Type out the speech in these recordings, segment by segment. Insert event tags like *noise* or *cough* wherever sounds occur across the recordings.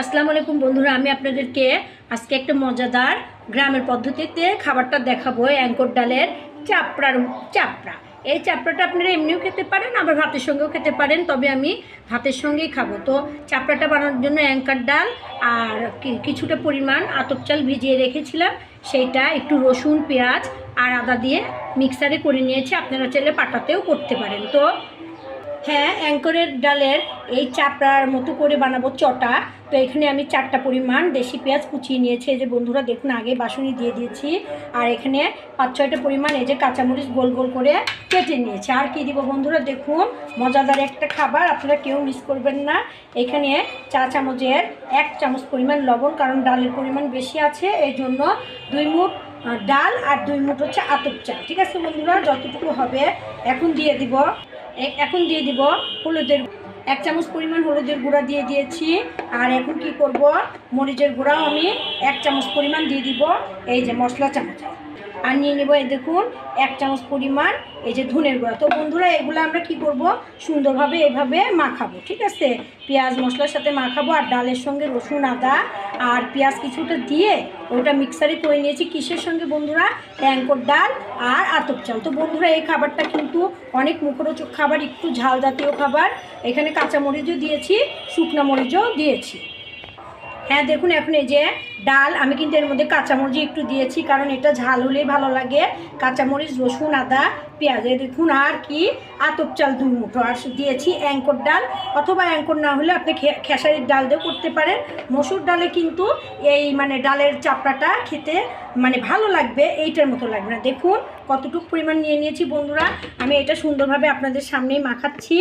আসসালামু আলাইকুম বন্ধুরা, আমি আপনাদেরকে আজকে একটা মজাদার গ্রামের পদ্ধতিতে খাবারটা দেখাবো অ্যাঙ্কর ডালের চাপড়ার চাপড়া। এই চাপড়াটা আপনারা এমনিও খেতে পারেন, আবার ভাতের সঙ্গেও খেতে পারেন, তবে আমি ভাতের সঙ্গেই খাব। তো চাপড়াটা বানানোর জন্য অ্যাঙ্কার ডাল আর কিছুটা পরিমাণ আতপ চাল ভিজিয়ে রেখেছিলাম, সেইটা একটু রসুন, পেঁয়াজ আর আদা দিয়ে মিক্সারে করে নিয়েছি, আপনারা চাইলে পাটাতেও করতে পারেন। তো হ্যাঁ অ্যাঙ্করের ডালের এই চাপড়ার মতো করে বানাবো চটা। তো এখানে আমি চারটা পরিমাণ দেশি পেঁয়াজ কুচিয়ে নিয়েছি। এই যে বন্ধুরা, দেখুন, আগে বাসুনি দিয়ে দিয়েছি। আর এখানে পাঁচ, ছয়টা পরিমাণ এই যে কাঁচামরিচ গোল গোল করে কেটে নিয়েছি। আর কি দিব বন্ধুরা, দেখুন, মজাদার একটা খাবার, আপনারা কেউ মিস করবেন না। এখানে চা চামচের এক চামচ পরিমাণ লবণ, কারণ ডালের পরিমাণ বেশি আছে, এই জন্য দুই মুঠ ডাল আর দুই মুঠ হচ্ছে আতপ চা। ঠিক আছে বন্ধুরা, যতটুকু হবে, এখন দিয়ে দিব এখন দিয়ে দিব হলুদের এক চামচ পরিমাণ হলুদের গুঁড়া দিয়ে দিয়েছি। আর এখন কি করব? মরিচের গুঁড়াও আমি এক চামচ পরিমাণ দিয়ে দিব। এই যে মশলা চামচ। আর নিয়ে নেব, এই দেখুন, এক চামচ পরিমাণ এই যে ধনের গুঁড়া। তো বন্ধুরা, এগুলো আমরা কি করব? সুন্দরভাবে এভাবে মাখাবো, ঠিক আছে? পেঁয়াজ মশলার সাথে মাখাবো, আর ডালের সঙ্গে রসুন, আদা আর পেঁয়াজ কিছুটা দিয়ে ওটা মিক্সারে করে নিয়েছি। কিসের সঙ্গে বন্ধুরা? ট্যাঙ্কর ডাল আর আতপ চাল। তো বন্ধুরা, এই খাবারটা কিন্তু অনেক মুখরোচক খাবার, একটু ঝাল জাতীয় খাবার। এখানে কাঁচা মরিচও দিয়েছি, শুকনো মরিচও দিয়েছি। হ্যাঁ দেখুন, এখন এই যে ডাল, আমি কিন্তু এর মধ্যে কাঁচামরিচ একটু দিয়েছি, কারণ এটা ঝাল হলেই ভালো লাগে। কাঁচামরিচ, রসুন, আদা, পেঁয়াজ দেখুন, আর কি, আতপ চাল দুই মুঠো, আর দিয়েছি অ্যাঙ্কর ডাল, অথবা অ্যাঙ্কর না হলে আপনি খেসারির ডাল দিয়েও করতে পারেন। মসুর ডালে কিন্তু এই মানে ডালের চাপড়াটা খেতে মানে ভালো লাগবে, এইটার মতো লাগবে না। দেখুন, কতটুকু পরিমাণ নিয়ে নিয়েছি বন্ধুরা, আমি এটা সুন্দরভাবে আপনাদের সামনেই মাখাচ্ছি।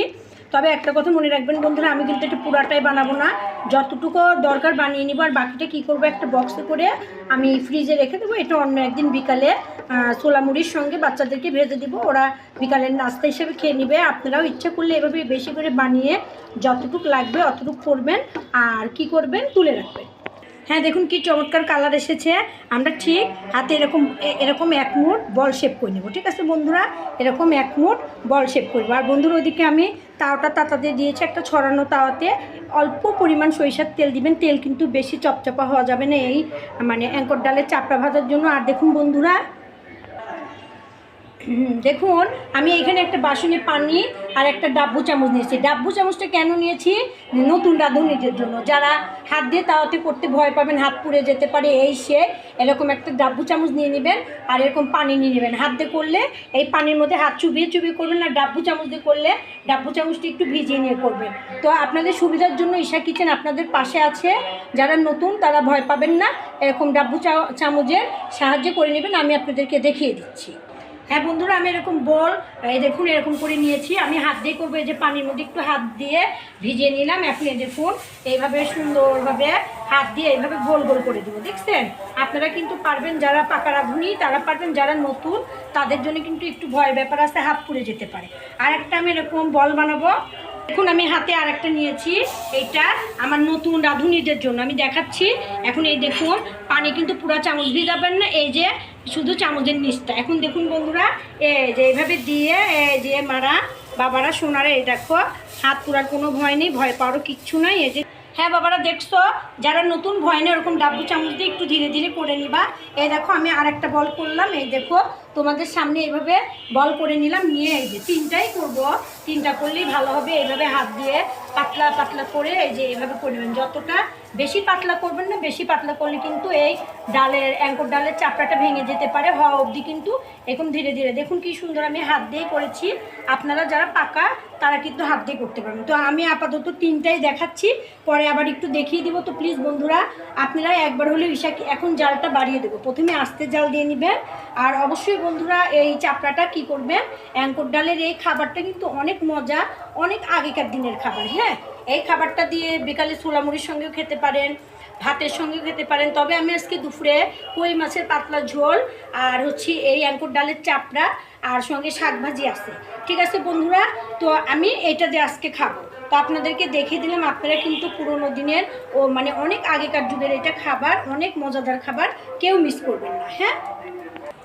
তবে একটা কথা মনে রাখবেন বন্ধুরা আমি কিন্তু এটা পুরাটাই বানাবো না। যতটুকু দরকার বানিয়ে নিব আর বাকিটা কী করব একটা বক্সে করে আমি ফ্রিজে রেখে দেবো। এটা অন্য একদিন বিকালে আহ, ছোলা মুড়ির সঙ্গে বাচ্চাদেরকে ভেজে দিব। ওরা বিকালের নাস্তা হিসেবে খেয়ে নেবে। আপনারাও ইচ্ছা করলে এভাবে বেশি করে বানিয়ে যতটুকু লাগবে অতটুকু করবেন। আর কি করবেন তুলে রাখবেন। হ্যাঁ দেখুন কি চমৎকার কালার এসেছে। আমরা ঠিক হাতে এরকম এরকম এক মুঠ বল শেপ করে নেব। ঠিক আছে বন্ধুরা? এরকম এক মুঠ বল শেপ করব আর বন্ধুরা ওইদিকে আমি তাওটা তাতাতে দিয়েছে, একটা ছড়ানো তাওয়াতে অল্প পরিমাণ সরিষার তেল দিবেন, তেল কিন্তু বেশি চপচপা হওয়া যাবে না এই মানে অ্যাঙ্কর ডালের চাপড়া ভাজার জন্য। আর দেখুন বন্ধুরা দেখুন, আমি এখানে একটা বাসনে পানি আর একটা ডাব্বু চামচ নিয়েছি। ডাব্বু চামচটা কেন নিয়েছি? নতুন রাঁধুনিদের জন্য। যারা হাত দিয়ে তাওয়াতে করতে ভয় পাবেন, হাত পুড়ে যেতে পারে, এই সে এরকম একটা ডাব্বু চামচ নিয়ে নেবেন আর এরকম পানি নিয়ে নেবেন। হাত দিয়ে করলে এই পানির মধ্যে হাত চুবিয়ে চুবিয়ে করবেন আর ডাব্বু চামচ দিয়ে করলে ডাব্বু চামচটা একটু ভিজিয়ে নিয়ে করবেন। তো আপনাদের সুবিধার জন্য ঈশা কিচেন আপনাদের পাশে আছে। যারা নতুন, তারা ভয় পাবেন না। এরকম ডাব্বু চামচের সাহায্যে করে নেবেন। আমি আপনাদেরকে দেখিয়ে দিচ্ছি। হ্যাঁ বন্ধুরা, আমি এরকম বল, এই দেখুন, এরকম করে নিয়েছি। আমি হাত দিয়ে করব, এই যে পানির মধ্যে একটু হাত দিয়ে ভিজিয়ে নিলাম এখন এই দেখুন। এইভাবে সুন্দরভাবে হাত দিয়ে এইভাবে গোল গোল করে দেবো, দেখছেন? আপনারা কিন্তু পারবেন, যারা পাকা রাঁধুনি, তারা পারবেন, যারা নতুন, তাদের জন্য কিন্তু একটু ভয়ের ব্যাপার আছে, হাত পুড়ে যেতে পারে। আর একটা আমি এরকম বল বানাবো। এখন আমি হাতে আর একটা নিয়েছি, এইটা আমার নতুন রাঁধুনিদের জন্য। আমি দেখাচ্ছি, এখন এই দেখুন, পানি কিন্তু পুরা চামচ দিয়ে যাবেন না, এই যে শুধু চামচের নিচটা। এখন দেখুন বন্ধুরা, এ যে এইভাবে দিয়ে, এ যে মারা, বাবারা, সোনারা এই দেখো, হাত পুরার কোনো ভয় নেই, ভয় পাওয়ারও কিচ্ছু নাই, এই যে হ্যাঁ বাবারা, দেখছ? যারা নতুন ভয় নেই, ওরকম ডাব্বু চামচ দিয়ে একটু ধীরে ধীরে করে নিবা। এই দেখো, আমি আর একটা বল করলাম, এই দেখো, তোমাদের সামনে এইভাবে বল করে নিলাম, নিয়ে এই যে তিনটাই করব। তিনটা করলেই ভালো হবে, এইভাবে হাত দিয়ে পাতলা পাতলা করে এই যে এইভাবে করে যতটা বেশি পাতলা করবেন না, বেশি পাতলা করলে কিন্তু এই ডালের, অ্যাঙ্কর ডালের চাপড়াটা ভেঙে যেতে পারে, হওয়া অবধি কিন্তু এখন ধীরে ধীরে। দেখুন কি সুন্দর আমি হাত দিয়ে করেছি। আপনারা যারা পাকা, তারা কিন্তু হাত দিয়ে করতে পারবেন। তো আমি আপাতত তিনটাই দেখাচ্ছি, পরে আবার একটু দেখিয়ে দিব। তো প্লিজ বন্ধুরা, আপনারা একবার হলে ঈশা এখন জালটা বাড়িয়ে দেবো। প্রথমে আস্তে জাল দিয়ে নেবেন। আর অবশ্যই বন্ধুরা, এই চাপড়াটা কি করবেন? অ্যাঙ্কর ডালের এই খাবারটা কিন্তু অনেক মজা, অনেক আগেকার দিনের খাবার হ্যাঁ? এই খাবারটা দিয়ে বিকালে ছোলামুড়ির সঙ্গেও খেতে পারেন, ভাতের সঙ্গে খেতে পারেন। তবে আমি আজকে দুপুরে কই মাছের পাতলা ঝোল আর হচ্ছে এই অ্যাঙ্কর ডালের চাপড়া আর সঙ্গে শাক ভাজি আছে। ঠিক আছে বন্ধুরা? তো আমি এইটা দিয়ে আজকে খাব। তো আপনাদেরকে দেখিয়ে দিলাম, আপনারা কিন্তু পুরোনো দিনের ও মানে অনেক আগেকার যুগের এটা খাবার, অনেক মজাদার খাবার কেউ মিস করবেন না হ্যাঁ?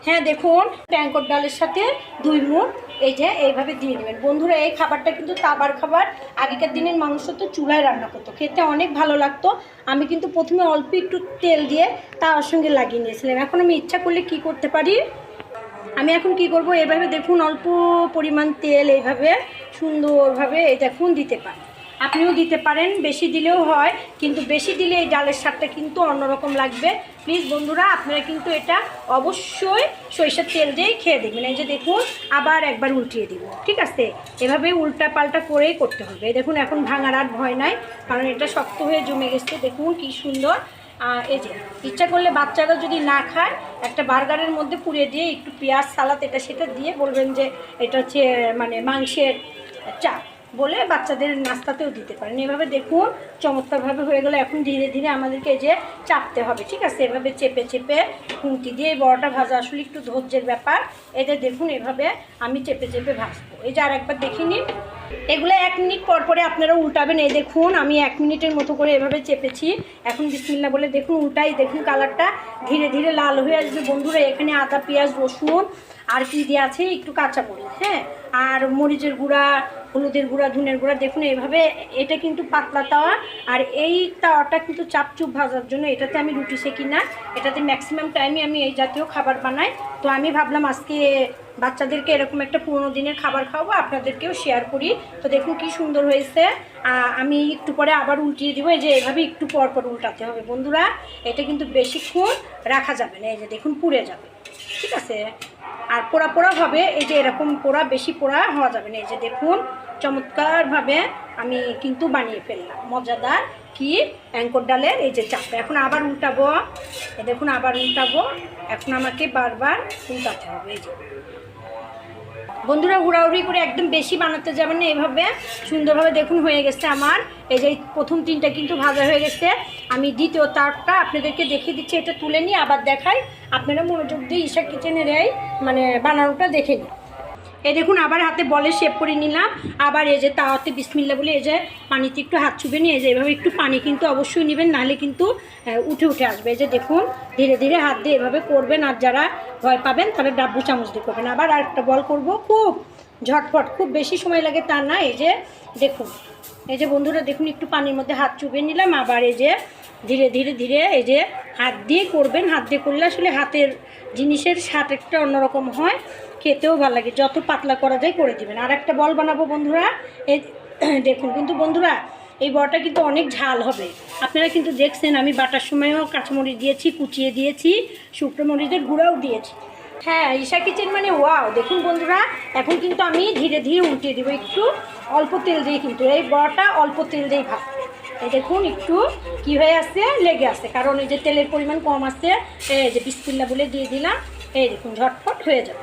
হ্যাঁ দেখুন ট্যাঙ্কর ডালের সাথে দুই মুঠ, এই যে, এইভাবে দিয়ে দেবেন। বন্ধুরা, এই খাবারটা কিন্তু তাবার খাবার। আগেকার দিনের মানুষ তো চুলায় রান্না করতো, খেতে অনেক ভালো লাগতো। আমি কিন্তু প্রথমে অল্প একটু তেল দিয়ে তার সঙ্গে লাগিয়ে নিয়েছিলাম। এখন আমি ইচ্ছা করলে কি করতে পারি? আমি এখন কি করব? এভাবে দেখুন, অল্প পরিমাণ তেল এইভাবে সুন্দরভাবে, এই দেখুন, দিতে পারি। আপনিও দিতে পারেন, বেশি দিলেও হয়, কিন্তু বেশি দিলে এই ডালের স্বাদটা কিন্তু অন্যরকম লাগবে। প্লিজ বন্ধুরা, আপনারা কিন্তু এটা অবশ্যই সরিষার তেল দিয়েই খেয়ে দেখবেন। এই যে দেখুন, আবার একবার উল্টিয়ে দিব। ঠিক আছে? এভাবে উল্টা পাল্টা করেই করতে হবে। দেখুন, এখন ভাঙার আর ভয় নাই, কারণ এটা শক্ত হয়ে জমে গেছে। দেখুন কি সুন্দর। এই যে, ইচ্ছা করলে বাচ্চারা যদি না খায়, একটা বার্গারের মধ্যে পুড়িয়ে দিয়ে একটু পেঁয়াজ, সালাদ, এটা সেটা দিয়ে বলবেন যে এটা হচ্ছে মানে মাংসের চাপ। বলে বাচ্চাদের নাস্তাতেও দিতে পারেন। এভাবে দেখুন, চমৎকারভাবে হয়ে গেলে। এখন ধীরে ধীরে আমাদেরকে যে চাপতে হবে, ঠিক আছে? এভাবে চেপে চেপে খুঁটি দিয়ে এই বড়টা ভাজা, আসলে একটু ধৈর্যের ব্যাপার। এদের দেখুন, এভাবে আমি চেপে চেপে ভাজবো। এই যে আর একবার দেখিনি এগুলো এক মিনিট পর পরে আপনারা উল্টাবেন। এই দেখুন, আমি এক মিনিটের মতো করে এভাবে চেপেছি। এখন বিসমিল্লা বলে দেখুন, উল্টাই দেখুন কালারটা। ধীরে ধীরে লাল হয়ে আসবে। বন্ধুরা, এখানে আদা, পেঁয়াজ, রসুন আর কি দিয়ে আছে, একটু কাঁচা মরিচ হ্যাঁ? আর মরিচের গুঁড়া হলুদের গুঁড়া, ধুনের গুঁড়া, দেখুন এইভাবে এটা কিন্তু পাতলা তাওয়া, আর এই তাওয়াটা কিন্তু চাপচুপ ভাজার জন্য, এটাতে আমি রুটি সেকি না, এটাতে ম্যাক্সিমাম টাইমে আমি এই জাতীয় খাবার বানাই। তো আমি ভাবলাম আজকে বাচ্চাদেরকে এরকম একটা পুরোনো দিনের খাবার খাওয়াবো, আপনাদেরকেও শেয়ার করি। তো দেখুন কি সুন্দর হয়েছে। আমি একটু পরে আবার উল্টিয়ে দিব, এই যে এভাবে একটু পর পর উল্টাতে হবে। বন্ধুরা, এটা কিন্তু বেশিক্ষণ রাখা যাবে না, এই যে দেখুন পুড়ে যাবে। ঠিক আছে? আর পোড়া পোড়া হবে এই যে এরকম পোড়া, বেশি পোড়া হওয়া যাবে না। এই যে দেখুন, চমৎকারভাবে আমি কিন্তু বানিয়ে ফেললাম। মজাদার কি? অ্যাঙ্কর ডালের এই যে চাপটা। এখন আবার উল্টাবো। দেখুন, আবার উল্টাবো। এখন আমাকে বারবার উল্টাতে হবে। এই যে বন্ধুরা হুড়াহুড়ি করে একদম বেশি বানাতে যাবেন না, এভাবে সুন্দরভাবে দেখুন হয়ে গেছে আমার। এই যে প্রথম তিনটা কিন্তু ভাজা হয়ে গেছে। আমি দ্বিতীয় তারটা আপনাদেরকে দেখিয়ে দিচ্ছি, এটা তুলে নিয়ে আবার দেখাই। আপনারা মনোযোগ দিয়ে ঈশা কিচেনের এই মানে বানানোটা দেখে নিন। এই দেখুন, আবার হাতে বলে শেপ করে নিলাম। আবার এই যে তাওয়াতে বিসমিল্লা বলে এই যে পানিতে একটু হাত চুবে নিয়ে যে এভাবে একটু পানি কিন্তু অবশ্যই নেবেন, নাহলে কিন্তু উঠে উঠে আসবে। এই যে দেখুন, ধীরে ধীরে হাত দিয়ে এভাবে করবেন, আর যারা ভয় পাবেন তাহলে ডাব্বু চামচ দিয়ে করবেন। আবার আরেকটা বল করব, খুব ঝটফট খুব বেশি সময় লাগে তা না, এই যে দেখুন। এই যে বন্ধুরা, দেখুন, একটু পানির মধ্যে হাত চুবে নিলাম। আবার এই যে ধীরে ধীরে ধীরে এই যে হাত দিয়ে করবেন। হাত দিয়ে করলে আসলে হাতের জিনিসের স্বাদ একটা অন্যরকম হয়। খেতেও ভালো লাগে, যত পাতলা করা যায় করে দিবেন। আর একটা বল বানাবো বন্ধুরা, এই *clears throat* দেখুন, কিন্তু বন্ধুরা, এই বড়টা কিন্তু অনেক ঝাল হবে। আপনারা কিন্তু দেখছেন, আমি বাটার সময়ও কাঁচামরিচ দিয়েছি, কুচিয়ে দিয়েছি, শুকনো মরিচের গুঁড়াও দিয়েছি। হ্যাঁ ঈশা কিচেন মানে ওয়াও। দেখুন বন্ধুরা, এখন কিন্তু আমি ধীরে ধীরে উল্টিয়ে দেবো, একটু অল্প তেল দিয়ে কিন্তু, এই বড়টা অল্প তেল দিয়েই ভাজবো এই দেখুন, একটু কি হয়ে আছে লেগে আছে কারণ এই যে তেলের পরিমাণ কম আছে এই যে বিসপিল্লা বলে দিয়ে দিলাম, এই দেখুন ঝটফট হয়ে যাবে।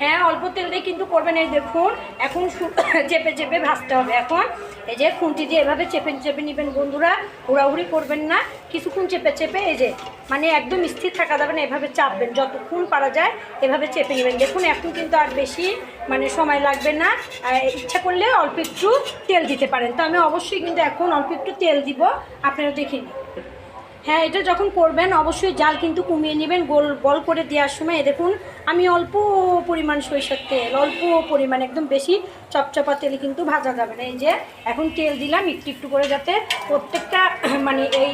হ্যাঁ অল্প তেল দিয়ে কিন্তু করবেন। এই দেখুন, এখন *coughs* চেপে চেপে ভাজতে হবে এখন। এই যে খুন্তি দিয়ে এভাবে চেপে চেপে নেবেন বন্ধুরা, হুড়াহুড়ি করবেন না। কিছুক্ষণ চেপে চেপে এই যে মানে একদম স্থির থাকা যাবে না, এভাবে চাপবেন। যতক্ষণ পারা যায়, এভাবে চেপে নেবেন। দেখুন, এখন কিন্তু আর বেশি মানে সময় লাগবে না। ইচ্ছা করলে অল্প একটু তেল দিতে পারেন। তো আমি অবশ্যই কিন্তু এখন অল্প একটু তেল দিব। আপনারা দেখে নিন। হ্যাঁ এটা যখন করবেন, অবশ্যই জাল কিন্তু কমিয়ে নেবেন, গোল, বল করে দেওয়ার সময়। দেখুন, আমি অল্প পরিমাণ সরিষার তেল, অল্প পরিমাণ, একদম বেশি চপচপা তেলে কিন্তু ভাজা যাবে না। এই যে, এখন তেল দিলাম, একটু একটু করে যাতে প্রত্যেকটা *clears throat* মানে এই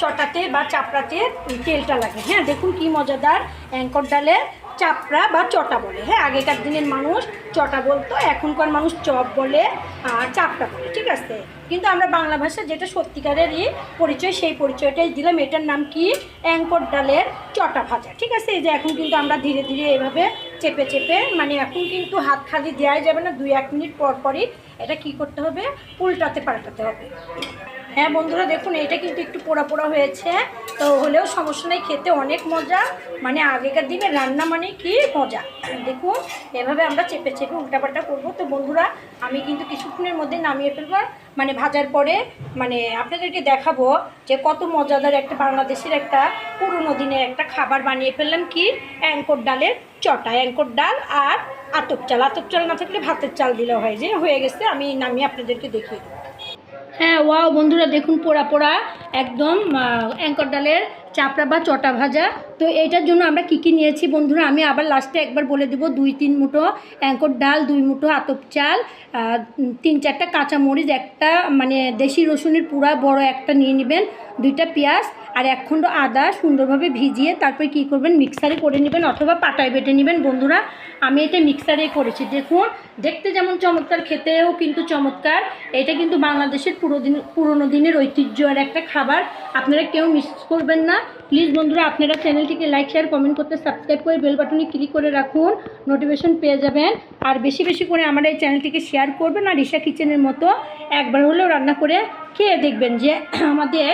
চটাতে বা চাপড়াতে তেলটা লাগে। হ্যাঁ দেখুন কি মজাদার অ্যাঙ্কর ডালের চাপড়া বা চটা বলে। হ্যাঁ আগেকার দিনের মানুষ চটা বলতো, এখনকার মানুষ চপ বলে আর চাপড়া বলে, ঠিক আছে? কিন্তু আমরা বাংলা ভাষা যেটা সত্যিকারেরই পরিচয়, সেই পরিচয়টাই দিলাম। এটার নাম কি? অ্যাঙ্কর ডালের চটা ভাজা, ঠিক আছে? এই যে এখন কিন্তু আমরা ধীরে ধীরে এভাবে চেপে চেপে মানে এখন কিন্তু হাত খালি দেওয়াই যাবে না, দুই এক মিনিট পর পরই এটা কি করতে হবে? উল্টাতে পাল্টাতে হবে। হ্যাঁ বন্ধুরা, দেখুন, এটা কিন্তু একটু পোড়া পোড়া হয়েছে। তো হলেও সমস্যা নেই, খেতে অনেক মজা। মানে আগেকার দিনে রান্না মানে কি মজা। দেখুন, এভাবে আমরা চেপে চেপে উল্টাপাল্টা করব। তো বন্ধুরা, আমি কিন্তু কিছুক্ষণের মধ্যে নামিয়ে ফেলব। মানে ভাজার পরে মানে আপনাদেরকে দেখাবো যে কত মজাদার একটা বাংলাদেশের একটা পুরনো দিনের একটা খাবার বানিয়ে ফেললাম কি? অ্যাঙ্কর ডালের চটা। অ্যাঙ্কর ডাল আর আতপ চাল। আতপ চাল না থাকলে ভাতের চাল দিলে হয় যে, হয়ে গেছে। আমি নামিয়ে আপনাদেরকে দেখিয়ে দেবো হ্যাঁ ওয়াও বন্ধুরা দেখুন পোড়া পোড়া একদম অ্যাঙ্কর ডালের চাপড়া বা চটা ভাজা। তো এইটার জন্য আমরা কী কী নিয়েছি বন্ধুরা? আমি আবার লাস্টে একবার বলে দেবো, দুই তিন মুঠো অ্যাঙ্কর ডাল, দুই মুঠো আতপ চাল তিন চারটা কাঁচা মরিচ একটা মানে দেশি রসুনের পুরা বড় একটা নিয়ে নেবেন, দুইটা পেঁয়াজ আর এক খণ্ড আদা সুন্দরভাবে ভিজিয়ে তারপরে কী করবেন? মিক্সারে করে নেবেন অথবা পাটায় বেটে নেবেন বন্ধুরা। আমি এটা মিক্সারে করেছি। দেখুন, দেখতে যেমন চমৎকার, খেতেও কিন্তু চমৎকার। এটা কিন্তু বাংলাদেশের পুরো দিন পুরোনো দিনের ঐতিহ্য আর একটা খাবার। আপনারা কেউ মিস করবেন না। প্লিজ বন্ধুরা, আপনারা চ্যানেলটিকে লাইক শেয়ার কমেন্ট করতে সাবস্ক্রাইব করে বেল বাটনে ক্লিক করে রাখুন। নোটিফিকেশন পেয়ে যাবেন। আর বেশি বেশি করে আমার এই চ্যানেলটিকে শেয়ার করবেন আর ঈশা কিচেনের মতো একবার হলেও রান্না করে খেয়ে দেখবেন যে আমাদের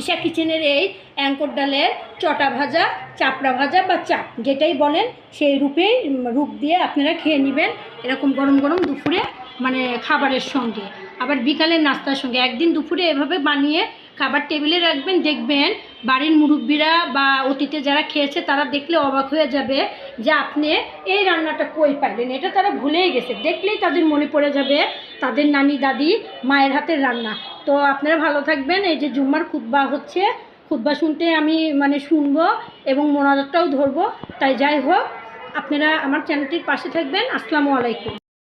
ঈশা কিচেনের এই অ্যাঙ্কর ডালের চটা ভাজা, চাপড়া ভাজা বা চাপ, যেটাই বলেন সেই রূপেই রূপ দিয়ে আপনারা খেয়ে নেবেন এরকম গরম গরম দুপুরে মানে খাবারের সঙ্গে। আবার বিকালের নাস্তার সঙ্গে। একদিন দুপুরে এভাবে বানিয়ে খাবার টেবিলে রাখবেন, দেখবেন বাড়ির মুরব্বীরা বা অতীতে যারা খেয়েছে তারা দেখলে অবাক হয়ে যাবে যে আপনি এই রান্নাটা কই পাইলেন? এটা তারা ভুলেই গেছে। দেখলেই তাদের মনে পড়ে যাবে তাদের নানি, দাদি মায়ের হাতের রান্না। তো আপনারা ভালো থাকবেন। এই যে জুম্মার খুতবা হচ্ছে, খুতবা শুনতে আমি মানে শুনব এবং মোনাজাতটাও ধরবো। তাই যাই হোক, আপনারা আমার চ্যানেলটির পাশে থাকবেন। আসসালামু আলাইকুম।